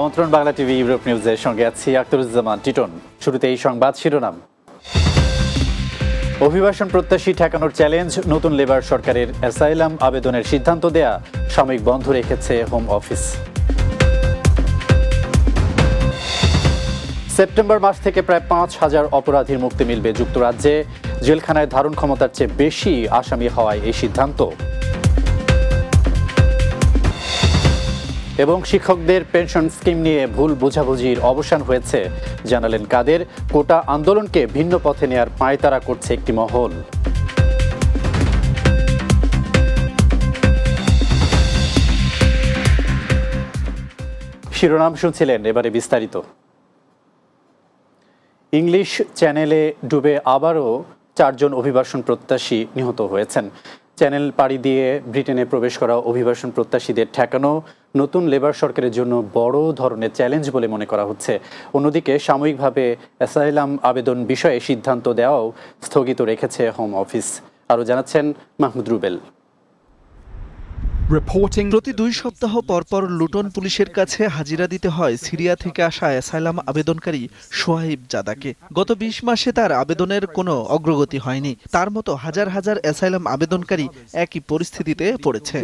আমন্ত্রণ Bangla TV, Europe নিউজের সঙ্গে আছি আখতারুজ্জামান টিটন। শুরুতে এই সংবাদ শিরোনাম। অভিবাসন প্রত্যাশী ঠেকানোর চ্যালেঞ্জ নতুন লেবার সরকারের অ্যাসাইলাম আবেদনের সিদ্ধান্ত দেয়া, সাময়িক বন্ধ রেখেছে হোম অফিস সেপ্টেম্বর মাস থেকে প্রায় পাঁচ হাজার অপরাধীর মুক্তি মিলবে যুক্তরাজ্যে। জেলখানায় ধারণ ক্ষমতার চেয়ে বেশি আসামি হওয়ায় এই সিদ্ধান্ত। এবং শিক্ষকদের পেনশন স্কিম নিয়ে ভুল বোঝাবুঝির অবসান হয়েছে, জানালেন কাদের। কোটা আন্দোলনকে ভিন্ন পথে নেয়ার পায়তারা করছে একটি মহল। শিরোনাম শুনছিলেন এবারে বিস্তারিত। ইংলিশ চ্যানেলে ডুবে আবারও চারজন অভিবাসন প্রত্যাশী নিহত হয়েছেন। চ্যানেল পাড়ি দিয়ে ব্রিটেনে প্রবেশ করা অভিবাসন প্রত্যাশীদের ঠেকানো, নতুন লেবার সরকারের জন্য বড় ধরনের চ্যালেঞ্জ বলে মনে করা হচ্ছে। অন্যদিকে সাময়িকভাবে অ্যাসাইলাম আবেদন বিষয়ে সিদ্ধান্ত দেওয়াও স্থগিত রেখেছে হোম অফিস। আরও জানাচ্ছেন মাহমুদ রুবেল। প্রতি দুই সপ্তাহ পরপর লুটন পুলিশের কাছে হাজিরা দিতে হয় সিরিয়া থেকে আসা অ্যাসাইলাম আবেদনকারী সোহাইব জাদাকে। গত বিশ মাসে তার আবেদনের কোনো অগ্রগতি হয়নি। তার মতো হাজার হাজার অ্যাসাইলাম আবেদনকারী একই পরিস্থিতিতে পড়েছে।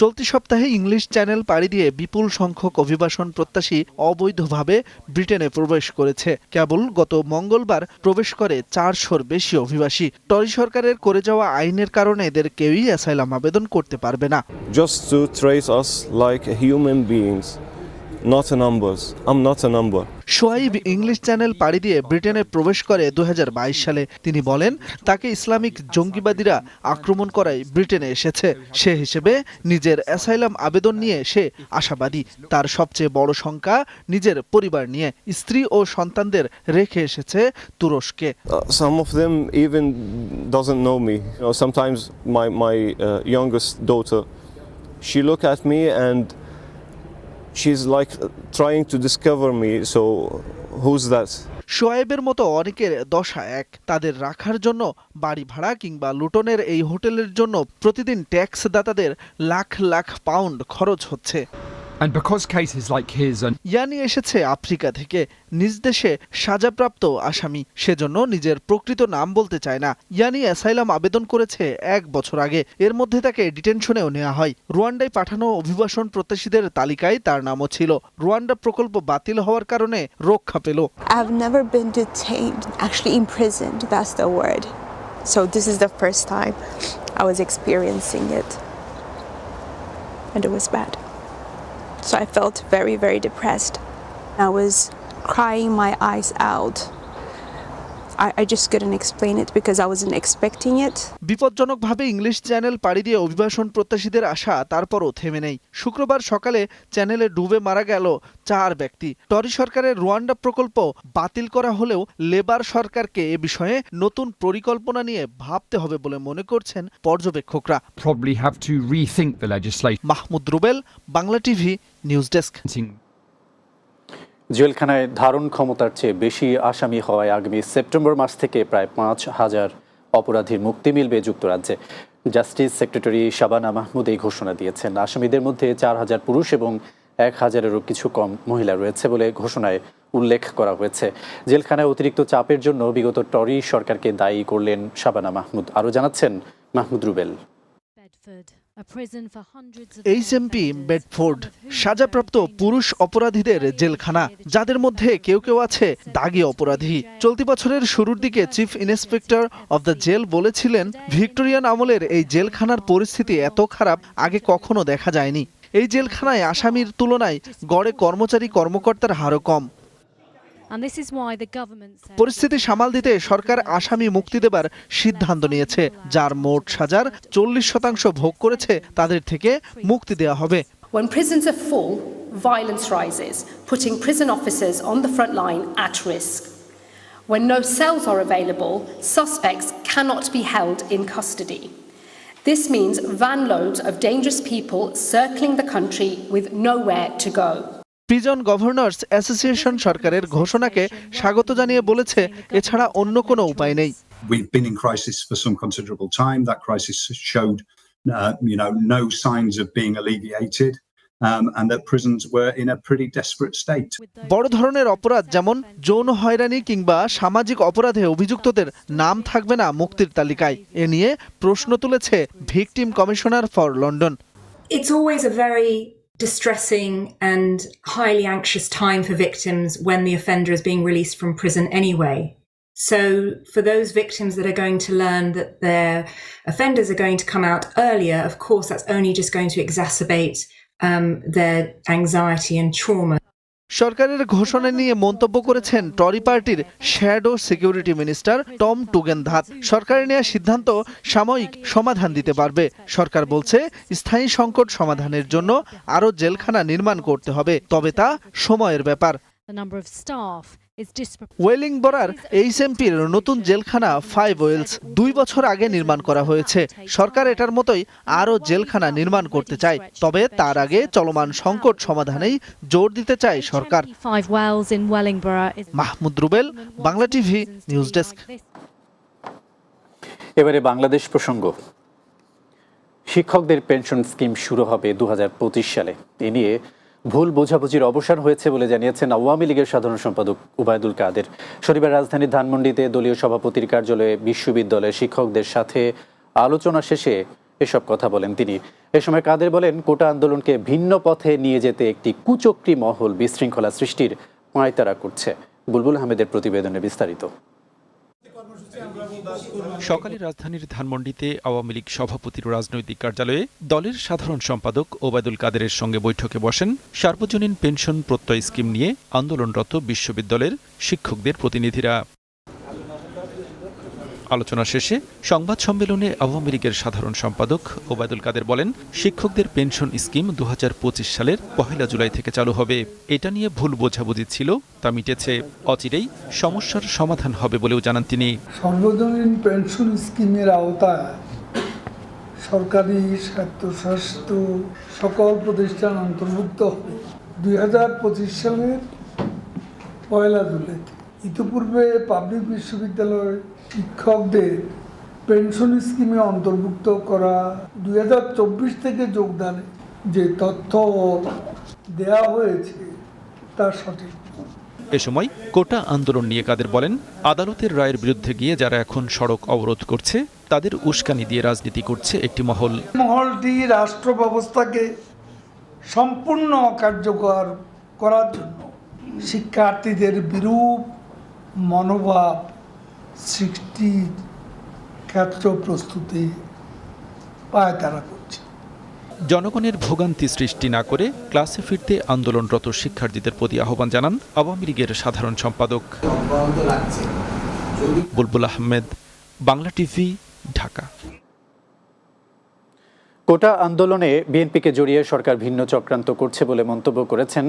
চলতি সপ্তাহে ইংলিশ চ্যানেল পাড়ি দিয়ে বিপুল সংখ্যক অভিবাসন প্রত্যাশী অবৈধভাবে ব্রিটেনে প্রবেশ করেছে কেবল গত মঙ্গলবার প্রবেশ করে চারশোর বেশি অভিবাসী টরি সরকারের করে যাওয়া আইনের কারণে এদের কেউই অ্যাসাইলাম আবেদন করতে পারবে না just to treat us like human beings, not numbers. I'm not a number. Shoaib English Channel পাড়ি দিয়ে ব্রিটেনে প্রবেশ করে দু হাজার বাইশ সালে। তিনি বলেন তাকে ইসলামিক জঙ্গিবাদীরা আক্রমণ করায় ব্রিটেনে এসেছে। সে হিসেবে নিজের অ্যাসাইলাম আবেদন নিয়ে সে আশাবাদী। তার সবচেয়ে বড় শঙ্কা নিজের পরিবার নিয়ে। স্ত্রী ও সন্তানদের রেখে এসেছে তুরস্কে। Uh, uh, she look at me and she's like trying to discover me. So who's that? শোয়েবের মতো অনেকের দশা এক তাদের রাখার জন্য বাড়ি ভাড়া কিংবা লুটনের এই হোটেলের জন্য প্রতিদিন ট্যাক্স দাতাদের লাখ লাখ পাউন্ড খরচ হচ্ছে And because cases like his are ইয়ানি এসেছে আফ্রিকা থেকে নিজ দেশে সাজাপ্রাপ্ত আসামি সেজন্য নিজের প্রকৃত নাম বলতে চায় না ইয়ানি অ্যাসাইলাম আবেদন করেছে এক বছর আগে এর মধ্যে তাকে ডিটেনশনেও নেওয়া হয় রুয়ান্ডায় পাঠানো অভিবাসন প্রত্যাশীদের তালিকায় তার নামও ছিল রুয়ান্ডা প্রকল্প বাতিল হওয়ার কারণে রক্ষা পেল I've never been detained, actually imprisoned, that's the word. So this is the first time I was experiencing it. And it was bad. So I felt very, very depressed. I was crying my eyes out. I, I just couldn't explain it because I wasn't expecting it. বিপজ্জনকভাবে English Channel পাড়ি দিয়ে অভিবাসন প্রত্যাশীদের আশা তারপরও থেমে নেই শুক্রবার সকালে চ্যানেলে ডুবে মারা গেল চার ব্যক্তি টরি সরকারের রুয়ান্ডা প্রকল্প বাতিল করা হলেও লেবার সরকারকে এ বিষয়ে নতুন পরিকল্পনা নিয়ে ভাবতে হবে বলে মনে করছেন পর্যবেক্ষকরা probably have to rethink the legislation. Mahmud Rubel Bangla TV news desk জেলখানায় ধারণ ক্ষমতার চেয়ে বেশি আসামি হওয়ায় আগামী সেপ্টেম্বর মাস থেকে প্রায় পাঁচ হাজার অপরাধীর মুক্তি মিলবে যুক্তরাজ্যে। জাস্টিস সেক্রেটারি শাবানা মাহমুদ এই ঘোষণা দিয়েছেন। আসামিদের মধ্যে চার হাজার পুরুষ এবং এক হাজারেরও কিছু কম মহিলা রয়েছে বলে ঘোষণায় উল্লেখ করা হয়েছে। জেলখানায় অতিরিক্ত চাপের জন্য বিগত টরি সরকারকে দায়ী করলেন শাবানা মাহমুদ। আরও জানাচ্ছেন মাহমুদ রুবেল। এইচএমপি বেডফোর্ড সাজাপ্রাপ্ত পুরুষ অপরাধীদের জেলখানা যাদের মধ্যে কেউ কেউ আছে দাগি অপরাধী। চলতি বছরের শুরুর দিকে chief inspector of the jail বলেছিলেন ভিক্টোরিয়ান আমলের এই জেলখানার পরিস্থিতি এত খারাপ আগে কখনো দেখা যায়নি। এই জেলখানায় আসামির তুলনায় গড়ে কর্মচারী কর্মকর্তার হারও কম। পরিস্থিতি সামাল দিতে সরকার আসামি মুক্তি দেবার সিদ্ধান্ত নিয়েছে যার মোট সাজার চল্লিশ শতাংশ ভোগ করেছে তাদের থেকে মুক্তি দেওয়া হবে When prisons are full, violence rises, putting prison officers on the front line at risk. When no cells are available, suspects cannot be held in custody. This means van loads of dangerous people circling the country with nowhere to go. Prison governors association সরকারের ঘোষণাকে স্বাগত জানিয়ে বলেছে এছাড়া অন্য কোনো উপায় নেই we've been in crisis for some considerable time. That crisis showed, uh, you know, no signs of being alleviated. um, and that prisons were in a pretty desperate state. বড় ধরনের অপরাধ যেমন যৌন হয়রানি কিংবা সামাজিক অপরাধে অভিযুক্তদের নাম থাকবে না মুক্তির তালিকায় এ নিয়ে প্রশ্ন তুলেছে victim commissioner for London It's always a very distressing and highly anxious time for victims when the offender is being released from prison anyway. So, for those victims that are going to learn that their offenders are going to come out earlier, of course, that's only just going to exacerbate um, their anxiety and trauma. সরকারের ঘোষণা নিয়ে মন্তব্য করেছেন Tory পার্টির shadow security minister Tom টুগেন Tugendhat. সরকারের নেওয়া সিদ্ধান্ত সাময়িক সমাধান দিতে পারবে। সরকার বলছে, স্থায়ী সংকট সমাধানের জন্য আরও জেলখানা নির্মাণ করতে হবে, তবে তা সময়ের ব্যাপার। ওয়েলিং বরার এইচএমপির নতুন জেলখানা ফাইভ ওয়েলস দুই বছর আগে নির্মাণ করা হয়েছে। সরকার এটার মতোই আরও জেলখানা নির্মাণ করতে চায় তবে তার আগে চলমান সংকট সমাধানেই জোর দিতে চায় সরকার। 25 wells in Wellingborough is Mahmud Rubel Bangla TV news desk. এবারে বাংলাদেশ প্রসঙ্গ। শিক্ষকদের পেনশন স্কিম শুরু হবে দু হাজার পঁচিশ সালে। এ নিয়ে ভুল বোঝাবুঝির অবসান হয়েছে বলে জানিয়েছেন আওয়ামী লীগের সাধারণ সম্পাদক উবায়দুল কাদের। শনিবার রাজধানীর ধানমন্ডিতে দলীয় সভাপতির কার্যালয়ে বিশ্ববিদ্যালয়ের শিক্ষকদের সাথে আলোচনা শেষে এসব কথা বলেন তিনি। এ সময় কাদের বলেন, কোটা আন্দোলনকে ভিন্ন পথে নিয়ে যেতে একটি কুচক্রী মহল বিশৃঙ্খলা সৃষ্টির পায়তারা করছে। বুলবুল আহমেদের প্রতিবেদনে বিস্তারিত। সকালে রাজধানীর ধানমন্ডিতে আওয়ামী লীগ সভাপতির রাজনৈতিক কার্যালয়ে দলের সাধারণ সম্পাদক ওবায়দুল কাদেরের সঙ্গে বৈঠকে বসেন সার্বজনীন পেনশন প্রত্যয় স্কিম নিয়ে আন্দোলনরত বিশ্ববিদ্যালয়ের শিক্ষকদের প্রতিনিধিরা। আলোচনা শেষে সংবাদ সম্মেলনে আওয়ামী লীগের সাধারণ সম্পাদক ওবায়দুল কাদের বলেন, শিক্ষকদের পেনশন স্কিম দু হাজার পঁচিশ সালের পহেলা জুলাই থেকে চালু হবে। এটা নিয়ে ভুল বোঝাবুঝি ছিল, তা মিটেছে অচিরেই। সমস্যার সমাধান হবে বলেও জানান তিনি। সর্বজনীন পেনশন স্কিমের আওতায় সরকারি স্বায়ত্তশাসিত সকল প্রতিষ্ঠান অন্তর্ভুক্ত হবে। দুই হাজার পঁচিশ সালের পয়লা জুলাই ইতিপূর্বে পাবলিক বিশ্ববিদ্যালয়ের শিক্ষকদের পেনশন স্কিমে অন্তর্ভুক্ত করা দুই হাজার চব্বিশ থেকে যোগদানে যে তথ্য দেয়া হয়েছে তা সঠিক। এ সময় কোটা আন্দোলন নিয়ে কাদের বলেন আদালতের রায়ের বিরুদ্ধে গিয়ে যারা এখন সড়ক অবরোধ করছে তাদের উস্কানি দিয়ে রাজনীতি করছে একটি মহল। মহলটি রাষ্ট্র ব্যবস্থাকে সম্পূর্ণ অকার্যকর করার জন্য শিক্ষার্থীদের বিরূপ মনোভাব সৃষ্টির ক্ষেত্র প্রস্তুতি পায়তারা করছে। জনগণের ভোগান্তি সৃষ্টি না করে ক্লাসে ফিরতে আন্দোলনরত শিক্ষার্থীদের প্রতি আহ্বান জানান আওয়ামী লীগের সাধারণ সম্পাদক। বুলবুল আহমেদ বাংলা টিভি ঢাকা। কোটা আন্দোলনে বিএনপিকে জড়িয়ে সরকার ভিন্ন চক্রান্ত করছে বলে মন্তব্য করেছেন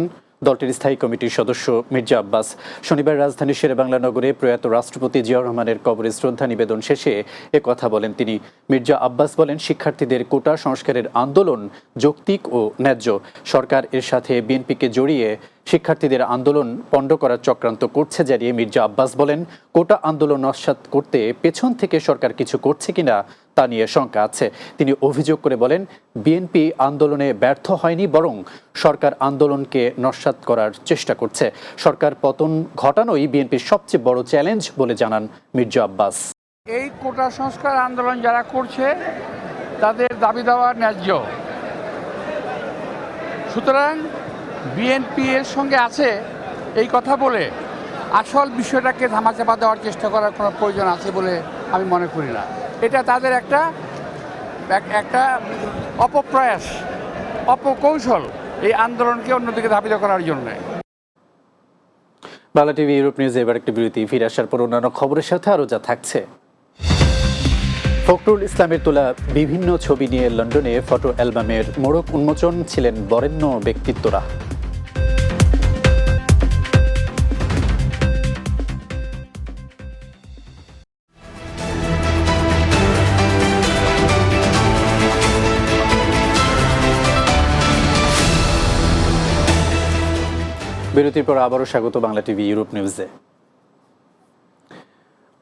দলটির স্থায়ী কমিটির সদস্য মির্জা আব্বাস। শনিবার রাজধানী শেরেবাংলা নগরে প্রয়াত রাষ্ট্রপতি জিয়াউর রহমানের কবরে শ্রদ্ধা নিবেদন শেষে এ কথা বলেন তিনি। মির্জা আব্বাস বলেন, শিক্ষার্থীদের কোটা সংস্কারের আন্দোলন যৌক্তিক ও ন্যায্য। সরকার এর সাথে বিএনপিকে জড়িয়ে শিক্ষার্থীদের আন্দোলন পণ্ড করার চক্রান্ত করছে জানিয়ে মির্জা আব্বাস বলেন, কোটা আন্দোলন নস্বাত করতে পেছন থেকে সরকার কিছু করছে কিনা তা নিয়ে শঙ্কা আছে। তিনি অভিযোগ করে বলেন, বিএনপি আন্দোলনে ব্যর্থ হয়নি বরং সরকার আন্দোলনকে নস্বাত করার চেষ্টা করছে। সরকার পতন ঘটানোই বিএনপির সবচেয়ে বড় চ্যালেঞ্জ বলে জানান মির্জা আব্বাস। এই কোটা সংস্কার আন্দোলন যারা করছে, তাদের দাবি দেওয়া ন্যায্য। সুতরাং বিএনপি এর সঙ্গে আছে এই কথা বলে। আসল বিষয়টাকে ধামাচাপা দেওয়ার চেষ্টা করার কোনো প্রয়োজন আছে বলে আমি মনে করি না। এটা তাদের একটা এক- একটা অপপ্রয়াস, অপকৌশল এই আন্দোলনকে অন্যদিকে ধাবিত করার জন্যে। বাংলা টিভি, ইউরোপ নিউজ এবার একটি বিরতি। ফিরে আসার পর অন্যান্য খবরের সাথে আরও যা থাকছে। ফখরুল ইসলামের তোলা বিভিন্ন ছবি নিয়ে লন্ডনে ফটো অ্যালবামের মোড়ক উন্মোচন ছিলেন বরেণ্য ব্যক্তিত্বরা। বিরতির পর আবারও স্বাগত বাংলা টিভি ইউরোপ নিউজে।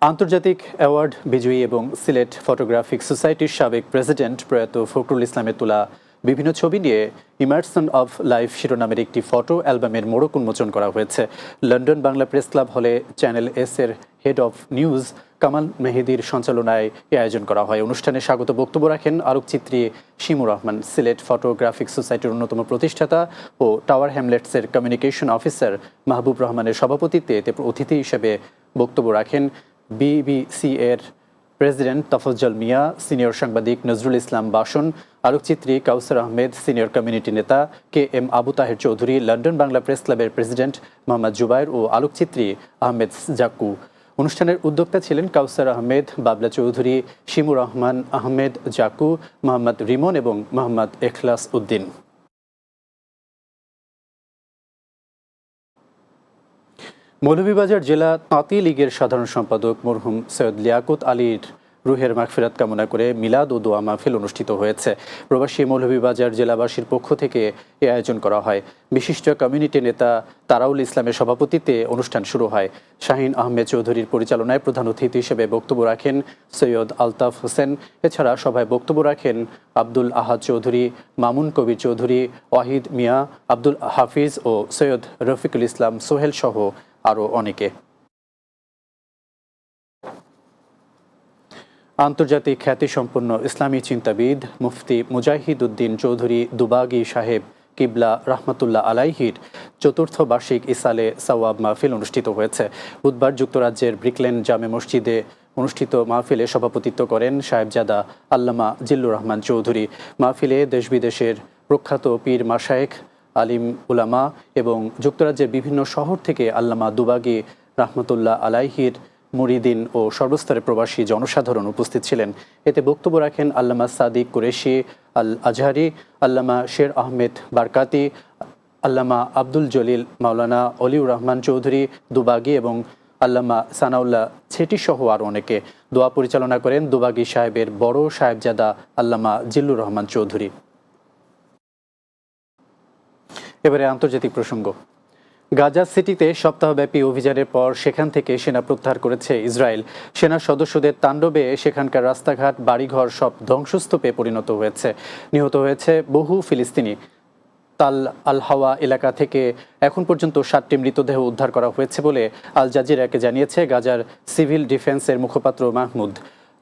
আন্তর্জাতিক অ্যাওয়ার্ড বিজয়ী এবং সিলেট ফটোগ্রাফিক সোসাইটির সাবেক প্রেসিডেন্ট প্রয়াত ফখরুল ইসলামের তোলা বিভিন্ন ছবি নিয়ে ইমার্সন অফ লাইফ শিরোনামের একটি ফটো অ্যালবামের মোড়ক উন্মোচন করা হয়েছে। লন্ডন বাংলা প্রেস ক্লাব হলে চ্যানেল এস এর হেড অফ নিউজ কামাল মেহেদির সঞ্চালনায় এ আয়োজন করা হয়। অনুষ্ঠানে স্বাগত বক্তব্য রাখেন আলোকচিত্রী শিমুর রহমান, সিলেট ফটোগ্রাফিক সোসাইটির অন্যতম প্রতিষ্ঠাতা ও টাওয়ার হ্যামলেটসের কমিউনিকেশন অফিসার মাহবুব রহমানের সভাপতিত্বে এতে অতিথি হিসেবে বক্তব্য রাখেন বিবিসি এর প্রেসিডেন্ট তফজ্জল মিয়া, সিনিয়র সাংবাদিক নজরুল ইসলাম বাসন, আলোকচিত্রী কাউসার আহমেদ, সিনিয়র কমিউনিটি নেতা K M Abu Taher Chowdhury, London Bangla press ক্লাবের প্রেসিডেন্ট মোহাম্মদ জুবাইর ও আলোকচিত্রী আহমেদ জাক্কু অনুষ্ঠানের উদ্যোক্তা ছিলেন কাউসার আহমেদ, বাবলা চৌধুরী, শিমুর রহমান আহমেদ, জাকু, মোহাম্মদ রিমন এবং মোহাম্মদ এখলাস উদ্দিন। মৌলভীবাজার জেলা তাঁতি লীগের সাধারণ সম্পাদক মরহুম সৈয়দ লিয়াকুত আলীর রুহের মাগফিরাত কামনা করে মিলাদ ও দোয়া মাহফিল অনুষ্ঠিত হয়েছে। প্রবাসী মৌলভীবাজার জেলাবাসীর পক্ষ থেকে এ আয়োজন করা হয়। বিশিষ্ট কমিউনিটি নেতা তারাউল ইসলামের সভাপতিত্বে অনুষ্ঠান শুরু হয়। শাহিন আহমেদ চৌধুরীর পরিচালনায় প্রধান অতিথি হিসেবে বক্তব্য রাখেন সৈয়দ আলতাফ হোসেন। এছাড়া সভায় বক্তব্য রাখেন আব্দুল আহাদ চৌধুরী, মামুন কবির চৌধুরী, ওয়াহিদ মিয়া, আব্দুল হাফিজ ও সৈয়দ রফিকুল ইসলাম সোহেল সহ আরও অনেকে। আন্তর্জাতিক খ্যাতিসম্পন্ন ইসলামী চিন্তাবিদ মুফতি মুজাহিদ উদ্দিন চৌধুরী দুবাগি সাহেব কিবলা রহমতুল্লাহ আলাইহির চতুর্থ বার্ষিক ইসালে সওয়াব মাহফিল অনুষ্ঠিত হয়েছে। বুধবার যুক্তরাজ্যের ব্রিকলেন জামে মসজিদে অনুষ্ঠিত মাহফিলে সভাপতিত্ব করেন সাহেবজাদা আল্লামা জিল্লুর রহমান চৌধুরী। মাহফিলে দেশ বিদেশের প্রখ্যাত পীর মাশায়েখ, আলিম উলামা এবং যুক্তরাজ্যের বিভিন্ন শহর থেকে আল্লামা দুবাগি রহমতুল্লাহ আলাইহির মুরিদিন ও সর্বস্তরের প্রবাসী জনসাধারণ উপস্থিত ছিলেন। এতে বক্তব্য রাখেন আল্লামা সাদিক কুরেশি আল আজহারি আল্লামা শের আহমেদ বারকাতি, আল্লামা আব্দুল জলিল মাওলানা অলিউর রহমান চৌধুরী দুবাগি এবং আল্লামা সানাউল্লাহ ছেটি সহ আরও অনেকে। দোয়া পরিচালনা করেন দুবাগি সাহেবের বড় সাহেবজাদা আল্লামা জিল্লুর রহমান চৌধুরী। এবারে আন্তর্জাতিক প্রসঙ্গ। গাজা সিটিতে সপ্তাহব্যাপী অভিযানের পর সেখান থেকে সেনা প্রত্যাহার করেছে ইসরায়েল। সেনা সদস্যদের তাণ্ডবে সেখানকার রাস্তাঘাট, বাড়িঘর সব ধ্বংসস্তূপে পরিণত হয়েছে। নিহত হয়েছে বহু ফিলিস্তিনি। তাল আল হাওয়া এলাকা থেকে এখন পর্যন্ত সাতটি মৃতদেহ উদ্ধার করা হয়েছে বলে আল জাজিরাকে জানিয়েছে গাজার সিভিল ডিফেন্সের মুখপাত্র মাহমুদ।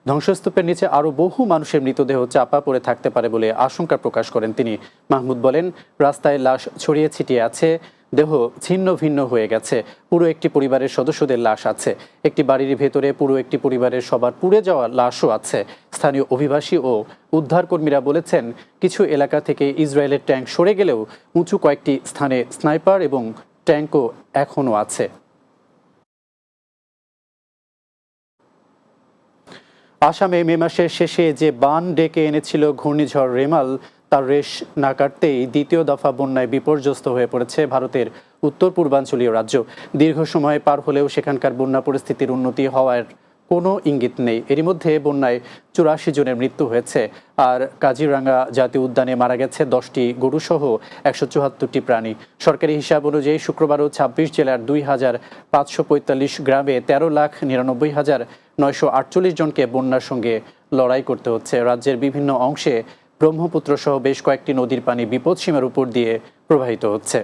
ধ্বংসস্তূপের নিচে আরও বহু মানুষের মৃতদেহ চাপা পড়ে থাকতে পারে বলে আশঙ্কা প্রকাশ করেন তিনি। মাহমুদ বলেন, রাস্তায় লাশ ছড়িয়ে ছিটিয়ে আছে দেহ ছিন্ন ভিন্ন হয়ে গেছে। পুরো একটি পরিবারের সদস্যদের লাশ আছে। একটি বাড়ির ভেতরে পুরো একটি পরিবারের সবার পুড়ে যাওয়া লাশও আছে। স্থানীয় অভিবাসী ও উদ্ধারকর্মীরা বলেছেন, কিছু এলাকা থেকে ইসরায়েলের ট্যাঙ্ক সরে গেলেও উঁচু কয়েকটি স্থানে স্নাইপার এবং ট্যাঙ্কও এখনও আছে। আসামে মে মাসের শেষে যে বান ডেকে এনেছিল ঘূর্ণিঝড় রেমাল তার রেশ না কাটতেই দ্বিতীয় দফা বন্যায় বিপর্যস্ত হয়ে পড়েছে ভারতের উত্তর পূর্বাঞ্চলীয় রাজ্য। দীর্ঘ সময় পার হলেও সেখানকার বন্যা পরিস্থিতির উন্নতি হওয়ার কোনো ইঙ্গিত নেই। এরই মধ্যে বন্যায় চুরাশি জনের মৃত্যু হয়েছে। আর কাজিরাঙ্গা জাতীয় উদ্যানে মারা গেছে দশটি গরুসহ একশো চুয়াত্তরটি প্রাণী। সরকারি হিসাব অনুযায়ী শুক্রবারও ছাব্বিশ জেলার দুই হাজার পাঁচশো পঁয়তাল্লিশ গ্রামে তেরো লাখ নিরানব্বই হাজার নয়শো আটচল্লিশ জনকে বন্যার সঙ্গে লড়াই করতে হচ্ছে। রাজ্যের বিভিন্ন অংশে ব্রহ্মপুত্র সহ বেশ কয়েকটি নদীর পানি বিপদসীমার উপর দিয়ে প্রবাহিত হচ্ছে।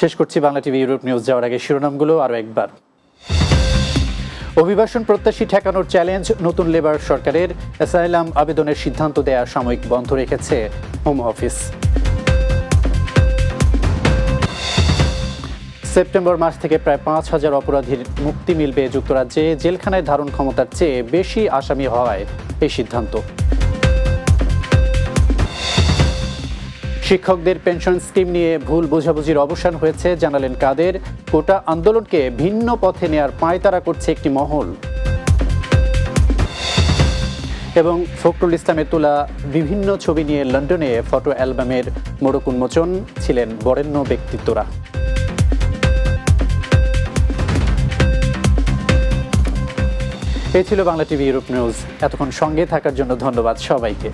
শেষ করছি বাংলা টিভি ইউরোপ নিউজ। যাওয়ার আগে শিরোনামগুলো আরও একবার। অভিবাসন প্রত্যাশী ঠেকানোর চ্যালেঞ্জ নতুন লেবার সরকারের। অ্যাসাইলাম আবেদনের সিদ্ধান্ত দেয়া সাময়িক বন্ধ রেখেছে হোম অফিস। সেপ্টেম্বর মাস থেকে প্রায় পাঁচ হাজার অপরাধীর মুক্তি মিলবে যুক্তরাজ্যে। জেলখানায় ধারণ ক্ষমতার চেয়ে বেশি আসামি হওয়ায় এই সিদ্ধান্ত। শিক্ষকদের পেনশন স্কিম নিয়ে ভুল বোঝাবুঝির অবসান হয়েছে, জানালেন কাদের। কোটা আন্দোলনকে ভিন্ন পথে নেয়ার পায়তারা করছে একটি মহল। এবং ফখরুল ইসলামের তোলা বিভিন্ন ছবি নিয়ে লন্ডনে ফটো অ্যালবামের মোড়ক উন্মোচন, ছিলেন বরেণ্য ব্যক্তিত্বরা। এই ছিল বাংলা টিভি ইউরোপ নিউজ। এতক্ষণ সঙ্গে থাকার জন্য ধন্যবাদ সবাইকে।